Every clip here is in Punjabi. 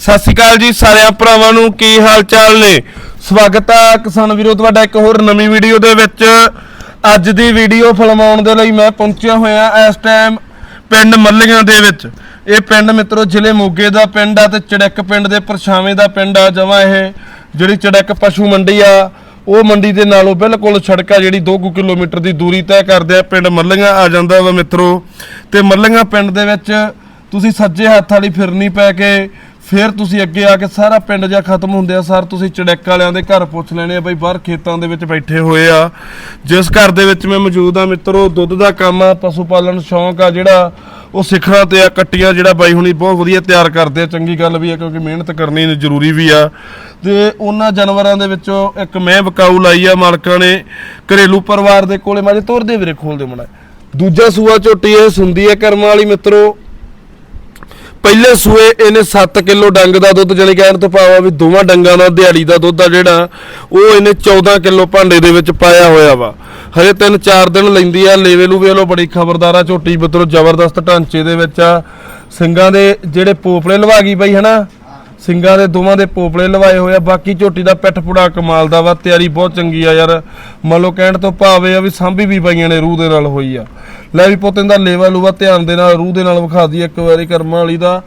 ਸਤਿ ਸ਼੍ਰੀ ਅਕਾਲ ਜੀ ਸਾਰਿਆਂ ਭਰਾਵਾਂ ਨੂੰ, ਕੀ ਹਾਲ ਚਾਲ ਨੇ? ਸਵਾਗਤ ਆ ਕਿਸਾਨ ਵੀਰੋ, ਤੁਹਾਡਾ ਇੱਕ ਹੋਰ ਨਵੀਂ ਵੀਡੀਓ ਦੇ ਵਿੱਚ। ਅੱਜ ਦੀ ਵੀਡੀਓ ਫਿਲਮਾਉਣ ਦੇ ਲਈ ਮੈਂ ਪਹੁੰਚਿਆ ਹੋਇਆ ਇਸ ਟਾਈਮ ਪਿੰਡ ਮੱਲੀਆਂ ਦੇ ਵਿੱਚ। ਇਹ ਪਿੰਡ ਮਿੱਤਰੋ, ਜ਼ਿਲ੍ਹੇ ਮੋਗੇ ਦਾ ਪਿੰਡ ਆ ਤੇ ਚੜਕ ਪਿੰਡ ਦੇ ਪਰਛਾਵੇਂ ਦਾ ਪਿੰਡ ਆ ਜਮਾ ਇਹ। ਜਿਹੜੀ ਚੜਕ ਪਸ਼ੂ ਮੰਡੀ ਆ, ਉਹ ਮੰਡੀ ਦੇ ਨਾਲੋਂ ਬਿਲਕੁਲ ਸੜਕ ਆ ਜਿਹੜੀ 2 ਕਿਲੋਮੀਟਰ ਦੀ ਦੂਰੀ ਤੈਅ ਕਰਦੇ ਆ, ਪਿੰਡ ਮੱਲੀਆਂ ਆ ਜਾਂਦਾ ਵਾ ਮਿੱਤਰੋ। ਤੇ ਮੱਲੀਆਂ ਪਿੰਡ ਦੇ ਵਿੱਚ ਤੁਸੀਂ ਸੱਜੇ ਹੱਥ ਵਾਲੀ ਫਿਰਨੀ ਪੈ ਕੇ ਫਿਰ ਤੁਸੀਂ ਅੱਗੇ ਆ ਕੇ ਸਾਰਾ ਪਿੰਡ ਜਾਂ ਖਤਮ ਹੁੰਦੇ ਆ, ਸਰ, ਤੁਸੀਂ ਚੜੈਕ ਵਾਲਿਆਂ ਦੇ ਘਰ ਪੁੱਛ ਲੈਣੇ ਆ ਬਈ ਬਾਹਰ ਖੇਤਾਂ ਦੇ ਵਿੱਚ ਬੈਠੇ ਹੋਏ ਆ। ਜਿਸ ਘਰ ਦੇ ਵਿੱਚ ਮੈਂ ਮੌਜੂਦ ਆ ਮਿੱਤਰੋ, ਦੁੱਧ ਦਾ ਕੰਮ ਆ, ਪਸ਼ੂ ਪਾਲਣ ਸ਼ੌਂਕ ਆ ਜਿਹੜਾ, ਉਹ ਸਿੱਖਣਾ ਤੇ ਆ, ਕੱਟੀਆਂ ਜਿਹੜਾ ਬਾਈ ਹੁਣੀ ਬਹੁਤ ਵਧੀਆ ਤਿਆਰ ਕਰਦੇ ਆ। ਚੰਗੀ ਗੱਲ ਵੀ ਆ, ਕਿਉਂਕਿ ਮਿਹਨਤ ਕਰਨੀ ਜ਼ਰੂਰੀ ਵੀ ਆ। ਤੇ ਉਹਨਾਂ ਜਾਨਵਰਾਂ ਦੇ ਵਿੱਚੋਂ ਇੱਕ ਮੈਂ ਬਕਾਊ ਲਾਈ ਆ, ਮਾਲਕਾਂ ਨੇ ਘਰੇਲੂ ਪਰਿਵਾਰ ਦੇ ਕੋਲੇ ਮਾਰੇ ਤੋਰਦੇ ਵੀਰੇ ਖੋਲਦੇ ਮੜਾ। ਦੂਜਾ ਸੂਆ ਝੋਟੀ ਇਹ ਸੁੰਦੀ ਹੈ ਕਰਮਾਂ ਵਾਲੀ ਮਿੱਤਰੋ। ਪਹਿਲੇ ਸੂਏ ਇਹਨੇ 7 ਕਿਲੋ ਡੰਗ ਦਾ ਦੁੱਧ ਜਾਨੀ ਕਹਿਣ ਤੋਂ ਭਾਵ ਵੀ ਦੋਵਾਂ ਡੰਗਾਂ ਦਾ ਦਿਹਾੜੀ ਦਾ ਦੁੱਧ ਆ ਜਿਹੜਾ, ਉਹ ਇਹਨੇ 14 ਕਿਲੋ ਭਾਂਡੇ ਦੇ ਵਿੱਚ ਪਾਇਆ ਹੋਇਆ ਵਾ। ਹਜੇ 3-4 ਦਿਨ ਲੈਂਦੀ ਆ, ਲੇਵੇ ਨੂੰ ਵੇਖ ਲਓ ਬੜੀ ਖਬਰਦਾਰਾ ਝੋਟੀ ਮਿੱਤਰੋ ਜ਼ਬਰਦਸਤ ਢਾਂਚੇ ਦੇ ਵਿੱਚ ਆ। ਸਿੰਘਾਂ ਦੇ ਜਿਹੜੇ ਪੋਪਲੇ ਲਵਾ ਗਈ ਬਾਈ, ਹਨਾ? ਸਿੰਘਾਂ ਦੇ ਦੋਵਾਂ ਦੇ ਪੋਪਲੇ ਲਵਾਏ ਹੋਏ ਆ। ਬਾਕੀ ਝੋਟੀ ਦਾ ਪਿੱਠ ਪੁੜਾ ਕਮਾਲ ਦਾ ਵਾ, ਤਿਆਰੀ ਬਹੁਤ ਚੰਗੀ ਆ ਯਾਰ। ਮੰਨ ਲਓ ਕਹਿਣ ਤੋਂ ਭਾਵੇਂ ਆ ਵੀ ਸਾਂਭੀ ਵੀ ਬਾਈਆਂ ਨੇ, ਰੂਹ ਦੇ ਨਾਲ ਹੋਈ ਆ। ਲੈ ਵੀ ਪੁੱਤ, ਇਹਦਾ ਲੇਵਾ ਲੂਵਾ ਧਿਆਨ ਦੇ ਨਾਲ ਰੂਹ ਦੇ ਨਾਲ ਵਿਖਾ ਦੀ ਇੱਕ ਵਾਰੀ ਕਰਮਾਂ ਵਾਲੀ ਦਾ।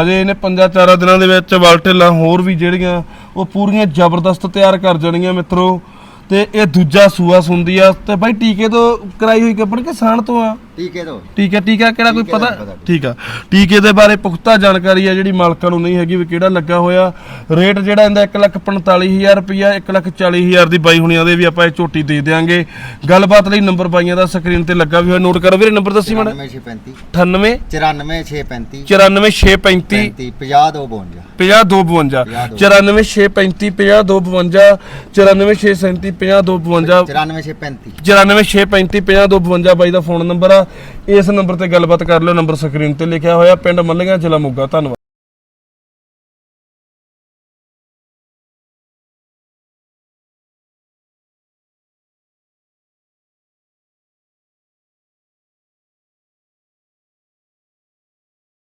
ਹਜੇ ਇਹਨੇ ਪੰਜਾਂ ਚਾਰਾਂ ਦਿਨਾਂ ਦੇ ਵਿੱਚ ਵਾਲਟੇਲਾਂ ਹੋਰ ਵੀ ਜਿਹੜੀਆਂ, ਉਹ ਪੂਰੀਆਂ ਜ਼ਬਰਦਸਤ ਤਿਆਰ ਕਰ ਜਾਣੀਆਂ ਮਿੱਤਰੋ। ਤੇ ਇਹ ਦੂਜਾ ਸੂਆ ਸੁੰਦੀ ਆ ਤੇ ਬਾਈ ਟੀਕੇ ਤੋਂ ਕਰਾਈ ਹੋਈ ਕੱਪੜ ਕੇ ਸਾਣ ਤੋਂ ਆ? ਟੀਕੇ ਤੋਂ। ਟੀਕਾ ਟੀਕਾ ਕਿਹੜਾ ਕੋਈ ਟੀਕੇ ਦਾ ਪਤਾ? ਨਹੀਂ ਪਤਾ। ਠੀਕ ਆ। ਟੀਕੇ ਦੇ ਬਾਰੇ ਪੁਖਤਾ ਜਾਣਕਾਰੀ ਆ ਜਿਹੜੀ ਮਾਲਕਾਂ ਨੂੰ ਨਹੀਂ ਹੈਗੀ ਵੀ ਕਿਹੜਾ ਲੱਗਾ ਹੋਇਆ। ਰੇਟ ਜਿਹੜਾ ਇਹਦਾ 145000 ਰੁਪਿਆ 140000 ਦੀ ਬਾਈ ਹੁਣੀਆਂ ਦੇ ਵੀ ਆਪਾਂ ਇਹ ਝੋਟੀ ਦੇ ਦੇਾਂਗੇ ਗੱਲਬਾਤ ਲਈ ਨੰਬਰ ਬਾਈਆਂ ਦਾ ਸਕਰੀਨ ਤੇ ਲੱਗਾ ਵੀ ਹੋਇਆ। ਨੋਟ ਕਰੋ ਵੀਰੇ ਨੰਬਰ ਦੱਸੀ ਮੜਾ। 9635 98 94635 94635 50252 5252 94635 50252 94635 50252 94635 94635 ਬਾਈ ਦਾ ਫੋਨ ਨੰਬਰ ਆ। ਇਸ ਨੰਬਰ ਤੇ ਗੱਲਬਾਤ ਕਰ ਲਿਓ ਨੰਬਰ ਸਕਰੀਨ ਤੇ ਲਿਖਿਆ ਹੋਇਆ ਪਿੰਡ ਮੱਲੀਆਂ ਜ਼ਿਲ੍ਹਾ ਮੋਗਾ। ਧੰਨਵਾਦ।